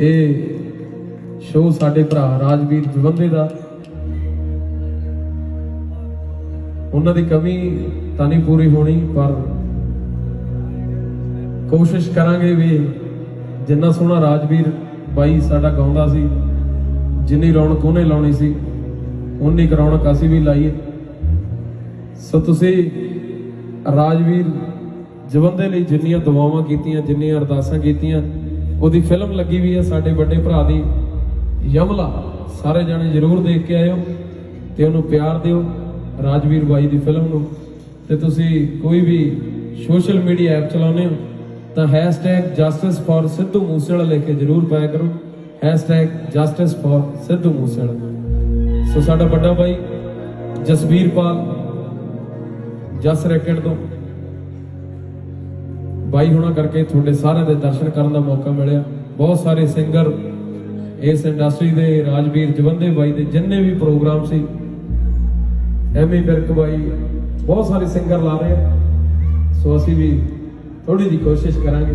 ਇਹ ਸ਼ੋਅ ਸਾਡੇ ਭਰਾ ਰਾਜਵੀਰ ਜਵੰਦੇ ਦਾ। ਉਹਨਾਂ ਦੀ ਕਮੀ ਤਾਂ ਨਹੀਂ ਪੂਰੀ ਹੋਣੀ, ਪਰ ਕੋਸ਼ਿਸ਼ ਕਰਾਂਗੇ ਵੀ ਜਿੰਨਾ ਸੋਹਣਾ ਰਾਜਵੀਰ ਬਾਈ ਸਾਡਾ ਗਾਉਂਦਾ ਸੀ, ਜਿੰਨੀ ਰੌਣਕ ਉਹਨੇ ਲਾਉਣੀ ਸੀ ਉਨੀ ਕੁ ਰੌਣਕ ਅਸੀਂ ਵੀ ਲਾਈਏ। ਸੋ ਤੁਸੀਂ ਰਾਜਵੀਰ ਜਵੰਦੇ ਲਈ ਜਿੰਨੀਆਂ ਦੁਆਵਾਂ ਕੀਤੀਆਂ, ਜਿੰਨੀਆਂ ਅਰਦਾਸਾਂ ਕੀਤੀਆਂ ਉਹਦੀ ਫਿਲਮ ਲੱਗੀ ਵੀ ਹੈ ਸਾਡੇ ਵੱਡੇ ਭਰਾ ਦੀ। ਯਮਲਾ, ਸਾਰੇ ਜਾਣੇ ਜਰੂਰ ਦੇਖ ਕੇ ਆਇਓ ਤੇ ਉਹਨੂੰ ਪਿਆਰ ਦਿਓ ਰਾਜਵੀਰ ਬਾਈ ਦੀ ਫਿਲਮ ਨੂੰ। ਤੇ ਤੁਸੀਂ ਕੋਈ ਵੀ ਸੋਸ਼ਲ ਮੀਡੀਆ ਐਪ ਚਲਾਉਂਦੇ ਹੋ ਤਾਂ #justice for ਸਿੱਧੂ ਮੂਸੇਵਾਲਾ ਲੈ ਕੇ ਜਰੂਰ ਪਾਇਆ ਕਰੋ। #justice for Sidhu Moosewala. ਸੋ ਸਾਡਾ ਵੱਡਾ ਬਾਈ ਜਸਵੀਰ ਪਾਲ ਜਸ ਰੈਕਟ ਤੋਂ ਬਾਈ ਹੋਣਾ ਕਰਕੇ ਤੁਹਾਡੇ ਸਾਰਿਆਂ ਦੇ ਦਰਸ਼ਨ ਕਰਨ ਦਾ ਮੌਕਾ ਮਿਲਿਆ। ਬਹੁਤ ਸਾਰੇ ਸਿੰਗਰ ਇਸ ਇੰਡਸਟਰੀ ਦੇ ਰਾਜਵੀਰ ਜਵੰਦੇ ਬਾਈ ਦੇ ਜਿੰਨੇ ਵੀ ਪ੍ਰੋਗਰਾਮ ਸੀ, ਐਮੀ ਬਿਰਕ ਬਾਈ, ਬਹੁਤ ਸਾਰੇ ਸਿੰਗਰ ਲਾ ਰਹੇ ਸੋ ਅਸੀਂ ਵੀ ਥੋੜੀ ਜੀ ਕੋਸ਼ਿਸ਼ ਕਰਾਂਗੇ।